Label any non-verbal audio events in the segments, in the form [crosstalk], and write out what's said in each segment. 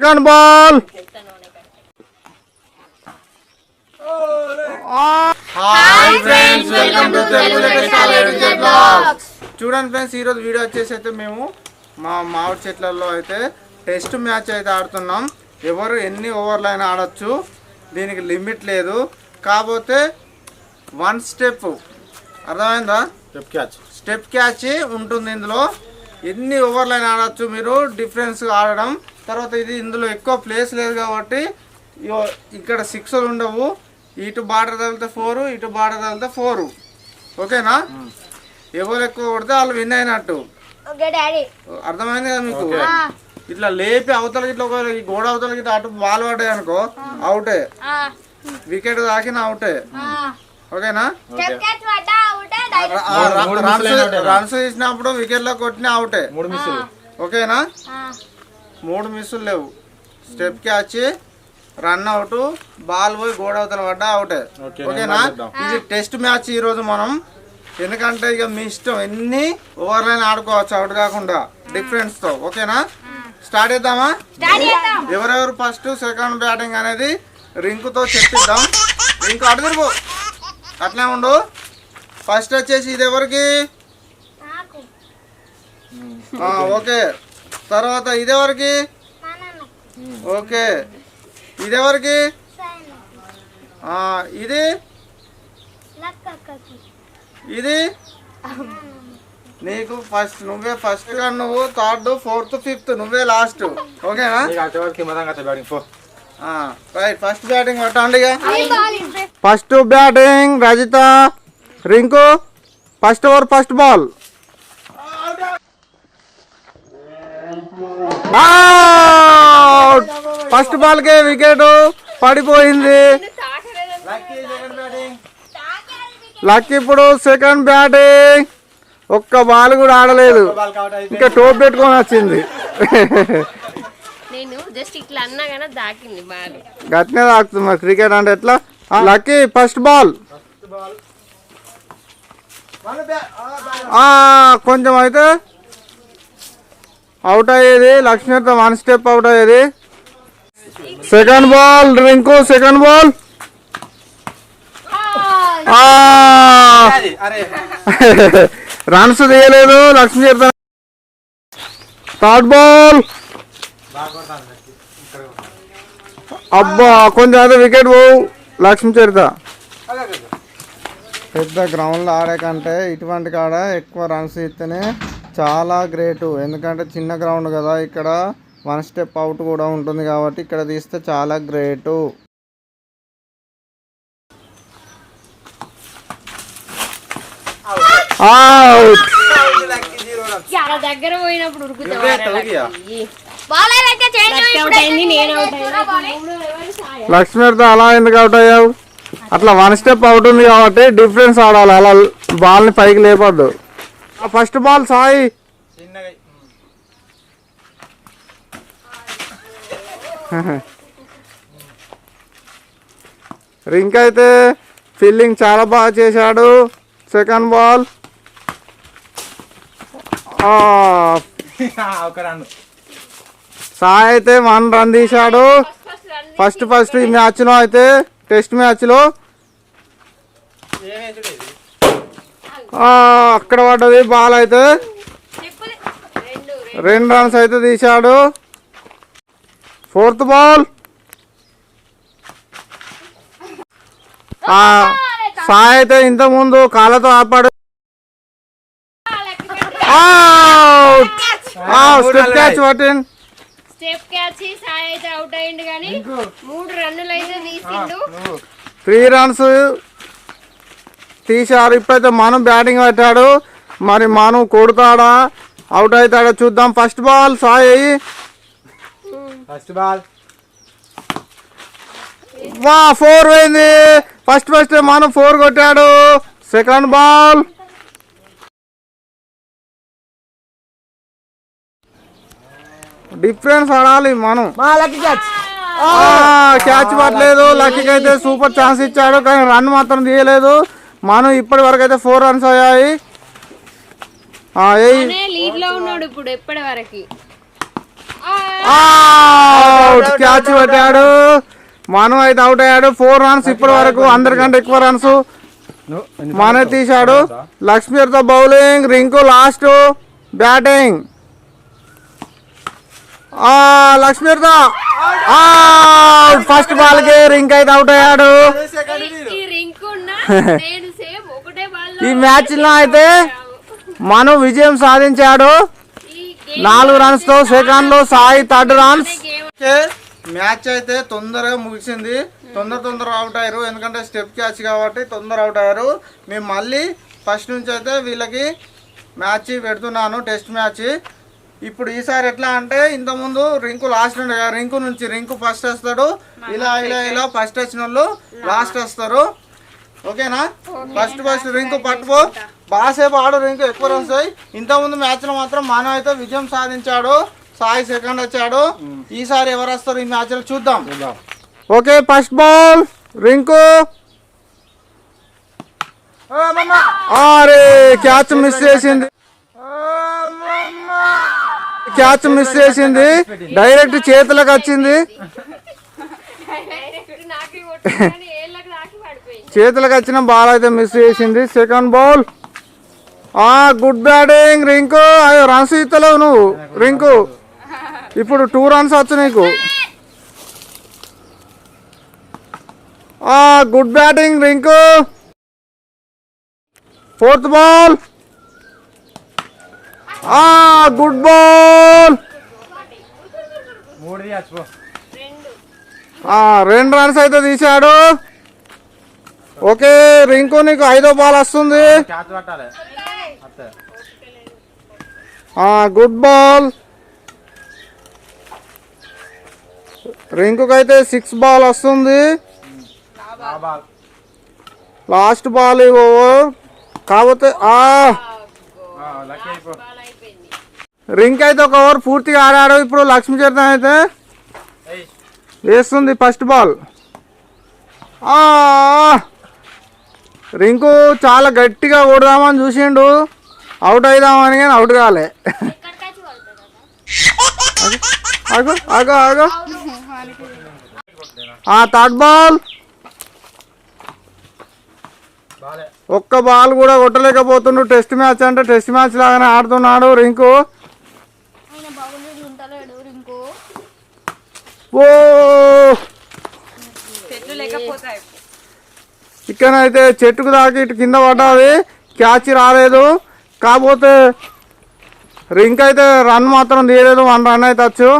Second ball hi friends welcome to Telugu blogs చూడండి friends ఈరోజు video వచ్చేసి అయితే మేము మా మామిడి చెట్లలో అయితే టెస్ట్ మ్యాచ్ అయితే ఆడుతున్నాం. ఎవరు ఎన్ని ఓవర్లు అయినా ఆడొచ్చు. దీనికి లిమిట్ లేదు. కాకపోతే వన్ స్టెప్ అర్థమైందా? స్టెప్ క్యాచ్ స్టెప్ క్యాచ్ ఉంటుంది ఇందులో. ఎన్ని ఓవర్లు అయినా ఆడొచ్చు మీరు డిఫరెన్స్ ఆడడం. తర్వాత ఇది ఇందులో ఎక్కువ ప్లేస్ లేదు కాబట్టి ఇగో ఇక్కడ సిక్స్లు ఉండవు. ఇటు బార్డర్ తగిలితే ఫోర్ ఇటు బార్డర్ తగిలితే ఫోర్ ఓకేనా? ఎవరు ఎక్కువ కొడితే వాళ్ళు విన్ అయినట్టు. Okay daddy. అర్థమైంది కదా మీకు? ఇట్లా లేపి అవతల ఇట్లా ఒకవేళ ఈ గోడ అవతల ఇట్లా అటు బాల్ పడ్డాయి అనుకో అవుటే వికెట్ తాకిన అవుటే ఓకేనా? రన్స్ తీసినప్పుడు వికెట్లో కొట్టిన అవుటే. మూడు మిస్సులు. ఓకేనా? మూడు మిస్సులు లేవు. Step catch run out ball పోయి గోడ అవతల పడ్డా అవుటే. ఓకే, ఓకేనా. ఇది టెస్ట్ మ్యాచ్ ఈ రోజు మనం. ఎందుకంటే ఇక మీ ఇష్టం ఎన్ని ఓవర్లైన్ ఆడుకోవచ్చు అవుట్ కాకుండా డిఫరెన్స్తో. ఓకేనా? స్టార్ట్ చేద్దామా? స్టార్ట్ చేద్దాం. ఎవరెవరు ఫస్ట్ సెకండ్ బ్యాటింగ్ అనేది రింకుతో చెప్పిద్దాం. రింకు అటు తిరుగు. అట్లే ఉండు. ఫస్ట్ వచ్చేసి ఇది ఎవరికి? నాకు. ఆ, ఓకే. తర్వాత ఇది ఎవరికి? మా నాన్న ఓకే. ఇది ఎవరికి? సైన్. ఆ, ఇది? ఇది? నీకు ఫస్ట్ నువ్వే ఫస్ట్ నువ్వు థర్డ్ ఫోర్త్ ఫిఫ్త్ నువ్వే లాస్ట్ ఓకేనా? First batting ball first batting Rajitha Rinku first over first ball first ball కే వికెట్ పడిపోయింది. లక్ ఇప్పుడు సెకండ్ బ్యాటింగ్ ఒక్క బాల్ కూడా ఆడలేదు. ఇంకా టోప్ పెట్టుకొని వచ్చింది. [laughs] జస్ట్ ఇట్లా అన్నా కానీ దాకింది బాల్. గట్టినే తాకుతుంది మరి. క్రికెట్ అంటే ఎట్లా? Lucky first ball. కొంచెం అయితే అవుట్ అయ్యేది. లక్ష్మీతో వన్ స్టెప్ అవుట్ అయ్యేది. Second ball Rinku second ball runs తీయలేదు. లక్ష్మీ చేత థర్డ్ బాల్ అబ్బా కొంచెం వికెట్ పోవు. లక్ష్మీ చరిత. పెద్ద గ్రౌండ్లో ఆడే కంటే ఇటువంటి కాడ ఎక్కువ రన్స్ ఇస్తేనే చాలా గ్రేటు ఎందుకంటే చిన్న గ్రౌండ్ కదా ఇక్కడ వన్ స్టెప్ అవుట్ కూడా ఉంటుంది కాబట్టి ఇక్కడ తీస్తే చాలా గ్రేటు దగ్గర పోయినప్పుడు లక్ష్మీతో అలా ఎందుకు అవుట్ అయ్యావు? అట్లా వన్ స్టెప్ అవుట్ ఉంది కాబట్టి డిఫరెన్స్ ఆడాలి. అలా బాల్ని పైకి లేపొద్దు. First ball Sai. [laughs] చిన్నగా రింక్ అయితే ఫీల్డింగ్ చాలా బాగా చేశాడు. సెకండ్ బాల్ [laughs] ఒక రన్ సాయి అయితే వన్ రన్ తీశాడు. ఫస్ట్ ఫస్ట్ ఈ మ్యాచ్లో అయితే టెస్ట్ మ్యాచ్లో. అక్కడ పడ్డది బాల్ అయితే. రెండు రెండు రన్స్ అయితే తీశాడు. Fourth ball. సాయి అయితే ఇంత ముందు కాళ్ళతో ఆపాడు. స్టెప్ క్యాచ్ పట్టింది స్టెప్ క్యాచ్ సాయి అయితే అవుట్ అయ్యిండు కానీ మూడు రన్నులు అయితే తీసిండు. త్రీ రన్స్ తీశారు. ఇప్పుడైతే మనం బ్యాటింగ్ పెట్టాడు. మరి మనం కొడతాడా అవుట్ అవుతాడా చూద్దాం. First ball Sai. First ball. వా ఫోర్ పోయింది. ఫస్ట్ ఫస్ట్ మనం ఫోర్ కొట్టాడు. Second ball. డిఫరెన్స్ ఆడాలి మనం. క్యాచ్. పట్టలేదు. లక్కీకి అయితే సూపర్ ఛాన్స్ ఇచ్చాడు కానీ రన్ మాత్రం తీయలేదు. మనం ఇప్పటి వరకు అయితే ఫోర్ రన్స్ అయ్యాయి. ఆ, ఏయ్. లీడ్లో ఉన్నాడు ఇప్పుడు ఎప్పటి వరకు. Out! క్యాచ్ పట్టాడు. మను అయితే అవుట్ అయ్యాడు. ఫోర్ రన్స్ ఇప్పటి వరకు అందరికంటే ఎక్కువ రన్స్. మనే తీశాడు? లక్ష్మీతో బౌలింగ్ రింకు లాస్ట్ బ్యాటింగ్. లక్ష్మీతో ఫస్ట్ బాల్కి రింక్ అయితే అవుట్ అయ్యాడు. ఈ రింక్ ఉన్నా నేను సేమ్ ఒకటే బాల్ ఈ మ్యాచ్లో అయితే మను విజయం సాధించాడు. నాలుగు రన్స్తో సెకండ్లో సాయి థర్డ్ రన్స్ మ్యాచ్ అయితే తొందరగా ముగిసింది. తొందర తొందర అవుట్ అయ్యారు. ఎందుకంటే స్టెప్ క్యాచ్ కాబట్టి తొందర అవుట్ అయ్యారు. మేము మళ్ళీ ఫస్ట్ నుంచి అయితే వీళ్ళకి మ్యాచ్ పెడుతున్నాను టెస్ట్ మ్యాచ్ ఇప్పుడు ఈసారి ఎట్లా అంటే ఇంతకుముందు రింకు లాస్ట్ ఉండే రింకు నుంచి రింకు ఫస్ట్ వస్తాడు. ఇలా ఇలా ఇలా ఫస్ట్ వచ్చిన వాళ్ళు లాస్ట్ వస్తారు. ఓకేనా? ఫస్ట్ ఫస్ట్ రింకు పట్టుకో. బాసేపు ఆడు రింకు ఎక్కువ రన్స్ అయ్యి ఇంతకుముందు మ్యాచ్లో మాత్రం మనం అయితే విజయం సాధించాడు. సాయి సెకండ్ వచ్చాడు. ఈసారి ఎవరు వస్తారు ఈ మ్యాచ్లో చూద్దాం. చూద్దాం. Okay first ball Rinku. అరే క్యాచ్ మిస్ చేసింది. క్యాచ్ మిస్ చేసింది. డైరెక్ట్ చేతులకు వచ్చింది. చేతులకు వచ్చిన బాల్ అయితే మిస్ చేసింది. సెకండ్ బాల్ ఆ గుడ్ బ్యాటింగ్ రింకు అయ్యో రన్స్ ఇస్తలేవు నువ్వు రింకు ఇప్పుడు టూ రన్స్ వచ్చు నీకు. ఆ good batting Rinku fourth ball ఆ గుడ్ బాల్. రెండు రన్స్ అయితే తీశాడు. ఓకే రింకు నీకు ఐదో బాల్ వస్తుంది. Good ball. రింకుకి అయితే సిక్స్ బాల్ వస్తుంది. Last ball over. కాకపోతే రింక్ అయితే ఒక ఓవర్ పూర్తిగా ఆడాడు. ఇప్పుడు లక్ష్మీ చరితం అయితే వేస్తుంది ఫస్ట్ బాల్. రింకు చాలా గట్టిగా కొడదామని చూసిండు. అవుట్ అయిదామని కానీ అవుట్ కాలే. ఆగు ఆగు ఆగు. ఆ థర్డ్ బాల్. బాలే. ఒక్క బాల్ కూడా కొట్టలేకపోతుండు. టెస్ట్ మ్యాచ్ అంటే టెస్ట్ మ్యాచ్ లాగానే ఆడుతున్నాడు రింకు. ఉంటలేడు రింకు ఓ! చెట్లు లేకపోతాయి. ఇక్కడైతే చెట్టుకు దాకి ఇటు కింద పడ్డది క్యాచ్ రాలేదు. కాకపోతే రింక్ అయితే రన్ మాత్రం తీయలేదు వన్ రన్ అయితే వచ్చు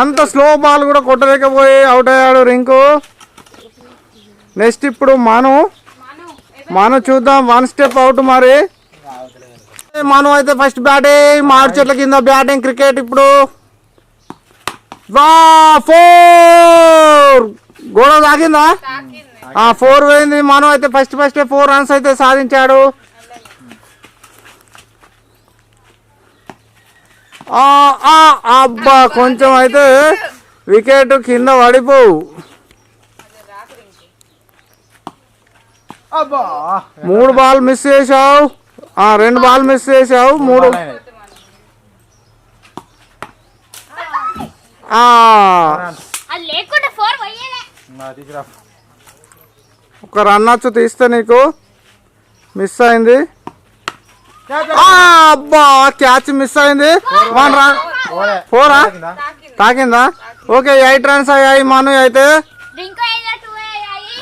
అంత స్లో బాల్ కూడా కొట్టలేకపోయి అవుట్ అయ్యాడు రింకు. నెక్స్ట్ ఇప్పుడు మాను. మాను చూద్దాం వన్ స్టెప్ అవుట్ మరి. మాను అయితే ఫస్ట్ బ్యాటింగ్ మామిడి చెట్ల కింద బ్యాటింగ్ క్రికెట్ ఇప్పుడు? వా ఫోర్ గోడ తాకిందా? ఆ ఫోర్ పోయింది. మనం అయితే ఫస్ట్ ఫస్ట్ ఫోర్ రన్స్ అయితే సాధించాడు. అబ్బా కొంచెం అయితే వికెట్ కింద పడిపోవు మూడు బాల్ మిస్ చేసావు ఆ, రెండు బాల్ మిస్ చేసావు మూడు. ఒక రన్ వచ్చు తీస్తే నీకు. మిస్ అయింది. అబ్బా క్యాచ్ మిస్ అయింది. One run. ఫోరా? కింద తాకిందా? ఓకే ఎయిట్ రన్స్ అయ్యాయి మను అయితే రింకు అయితే టూ అయ్యాయి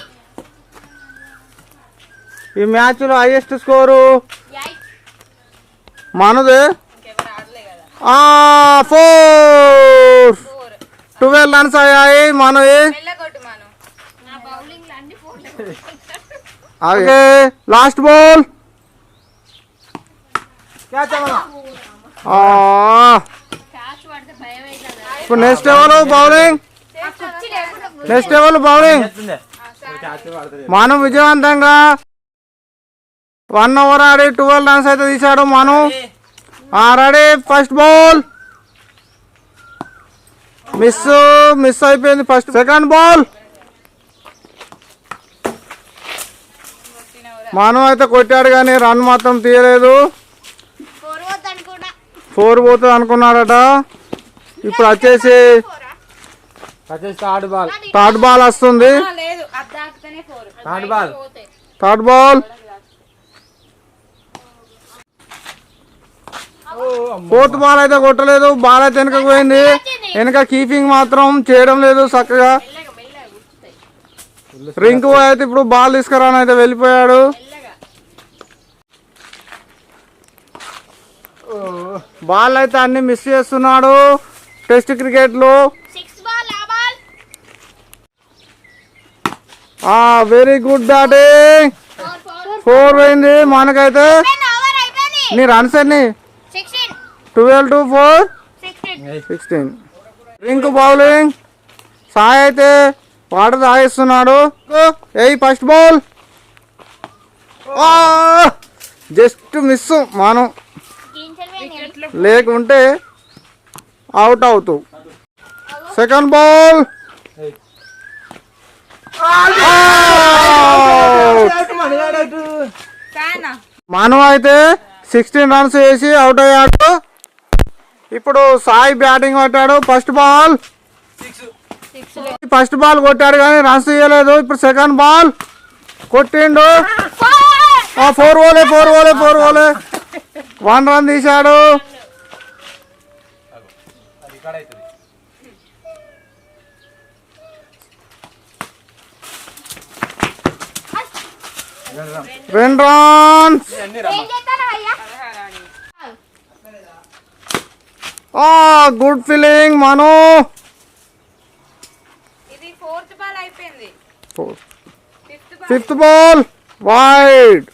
ఈ మ్యాచ్లో హైయెస్ట్ స్కోరు మనదే ఫోర్ ట్వెల్వ్ రన్స్ అయ్యాయి మనవి. ఓకే లాస్ట్ బాల్ ఇప్పుడు నెక్స్ట్ ఎవరు బౌలింగ్ నెక్స్ట్ ఎవరు బౌలింగ్ మనం విజయవంతంగా వన్ ఓవర్ ఆడి ట్వెల్వ్ రన్స్ అయితే తీశాడు Manu. Ready. First ball. Miss miss అయిపోయింది ఫస్ట్. Second ball. మనం అయితే కొట్టాడు కానీ రన్ మాత్రం తీయలేదు. ఫోర్ పోద్ది అనుకున్నా ఫోర్ పోతుంది అనుకున్నాడట. ఇప్పుడు వచ్చేసి థర్డ్ బాల్. థర్డ్ బాల్ వస్తుంది. Third ball. Third ball. Fourth ball అయితే కొట్టలేదు బాల్ అయితే వెనకకు పోయింది. వెనక కీపింగ్ మాత్రం చేయడం లేదు చక్కగా. రింక్ బాయ్ అయితే ఇప్పుడు బాల్ తీసుకురాని అయితే వెళ్ళిపోయాడు. బాల్ అయితే అన్ని మిస్ చేస్తున్నాడు టెస్ట్ క్రికెట్లో. సిక్స్ బాల్ ఆ ball very good batting four పోయింది మనకైతే. నీ runs sixteen twelve to four? Sixteen sixteen Rinku bowling Sai అయితే వాటర్ తాగిస్తున్నాడు. ఏ ఫస్ట్ బాల్ జస్ట్ మిస్ మనం. లేకుంటే అవుట్ అవుతూ. సెకండ్ బాల్ మనం అయితే సిక్స్టీన్ రన్స్ వేసి అవుట్ అయ్యాడు. ఇప్పుడు సాయి బ్యాటింగ్ కొట్టాడు. First ball. ఫస్ట్ బాల్ కొట్టాడు కానీ రన్స్ ఇవ్వలేదు ఇప్పుడు సెకండ్ బాల్. కొట్టిండు. ఫోర్ ఓలే ఫోర్ ఓలే ఫోర్ ఓలే. వన్ రన్ తీశాడు. రెండు రన్స్. అయ్యా గుడ్ ఫీలింగ్ మను. ఇది ఫోర్త్ బాల్ అయిపోయింది. Fifth ball. Wide.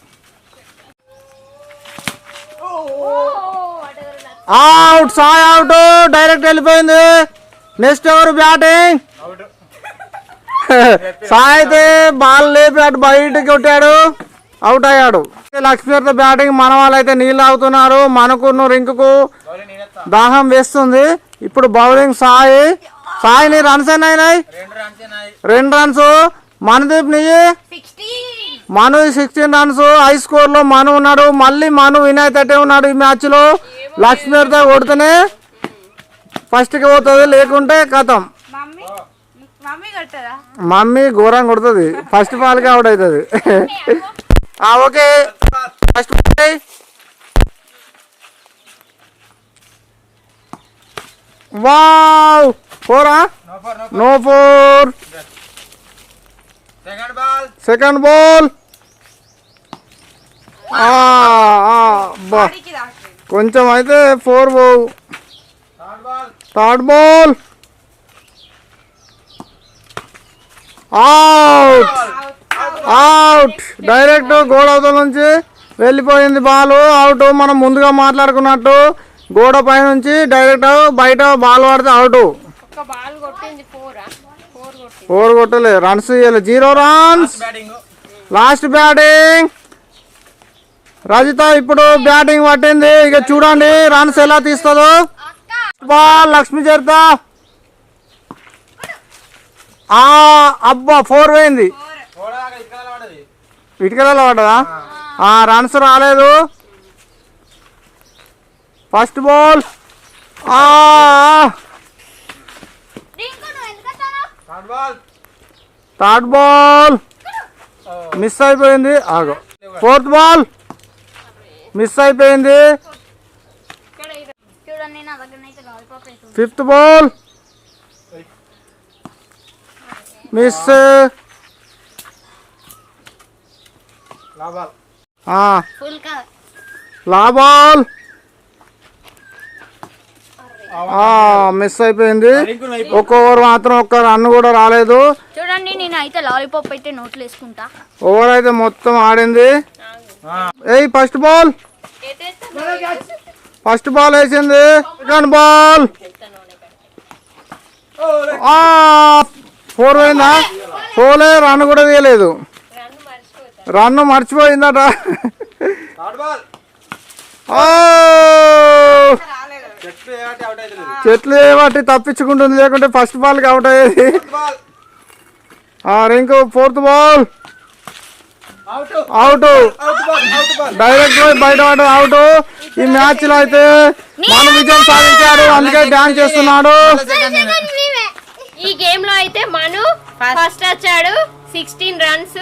Out Sai out direct వెళ్ళిపోయింది. నెక్స్ట్ ఎవరు బ్యాటింగ్? సాయ్ అయితే బాల్ లేపి అటు బయటకి కొట్టాడు. అవుట్ అయ్యాడు. లక్ష్మీతో బ్యాటింగ్ మన వాళ్ళు అయితే నీళ్ళు తాగుతున్నారు. మనకున్న రింకుకు దాహం వేస్తుంది. ఇప్పుడు బౌలింగ్ సాయి. సాయిని రన్స్ అయినాయి రెండు రన్స్ మనదీప్ నీ మను సిక్స్టీన్ రన్స్ హై స్కోర్లో మను ఉన్నాడు. మళ్ళీ మను వినయ్ తట్టే ఉన్నాడు ఈ మ్యాచ్లో లక్ష్మీతో కొడితేనే ఫస్ట్కి పోతుంది. లేకుంటే కథం మమ్మీ మమ్మీ కట్టదా మమ్మీ ఘోరం కొడుతుంది. ఫస్ట్ బాల్కి అవుట్ అవుతుంది okay. First wow! ఫోరా no four second ball బా. కొంచెం అయితే ఫోర్ పోవు. Third ball third ball out out direct గోడ అవతల నుంచి వెళ్ళిపోయింది బాల్. అవుట్ మనం ముందుగా మాట్లాడుకున్నట్టు గోడ పై నుంచి డైరెక్ట్ బయట బాల్ పడితే అవుట్ ఒక్క బాల్ కొట్టింది ఫోరా కొట్టలే రన్స్ ఇవ్వలే zero runs last batting Rajitha ఇప్పుడు బ్యాటింగ్ పట్టింది. ఇక చూడండి రన్స్ ఎలా తీస్తుందో. బాల్ లక్ష్మి చరిత. ఆ అబ్బా ఫోర్ పోయింది. ఇటుకలలో పడ్డదా. ఆ రన్స్ రాలేదు. ఫస్ట్ బాల్ ఆ రింకు నువ్వు ఎందుకు వస్తావు third ball third ball miss అయిపోయింది. ఆగో. ఫోర్త్ బాల్ మిస్ అయిపోయింది. చూడండి నా దగ్గర అయితే లాలీపాప్ వేస్తుంది ఫిఫ్త్ బాల్ మిస్ లా బాల్ ఫుల్ కా లా బాల్ మిస్ అయిపోయింది. ఒక్క ఓవర్ మాత్రం ఒక్క రన్ కూడా రాలేదు. చూడండి నేను అయితే లాలీపాప్ అయితే నోట్లు వేసుకుంటా. ఓవర్ అయితే మొత్తం ఆడింది. ఏయ్ ఫస్ట్ బాల్ ఫస్ట్ బాల్ వేసింది. సెకండ్ బాల్ ఫోర్ పోయిందా? ఫోర్లే రన్ కూడా తీయలేదు. రన్ మర్చిపోయిందట. థర్డ్ బాల్ ఓ! చెట్లు ఏమంటే తప్పించుకుంటుంది లేకుంటే ఫస్ట్ బాల్కి అవుట్ అయ్యేది. బాల్ ఆ Rinku fourth ball out out out ball out ball direct బయట పడ్డ అవుట్ ఈ మ్యాచ్లో అయితే మన విజయం సాధించాడు అందుకే డాన్స్ చేస్తున్నాడు. ఈ గేమ్లో అయితే మను ఫస్ట్ వచ్చాడు సిక్స్టీన్ రన్స్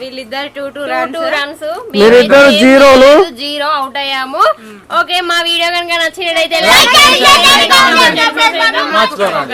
వీళ్ళిద్దరు టూ టూ టూ రన్స్ మీరిద్దరు జీరోలు. జీరో అవుట్ అయ్యాము. ఓకే మా వీడియో కనుక నచ్చినట్లయితే లైక్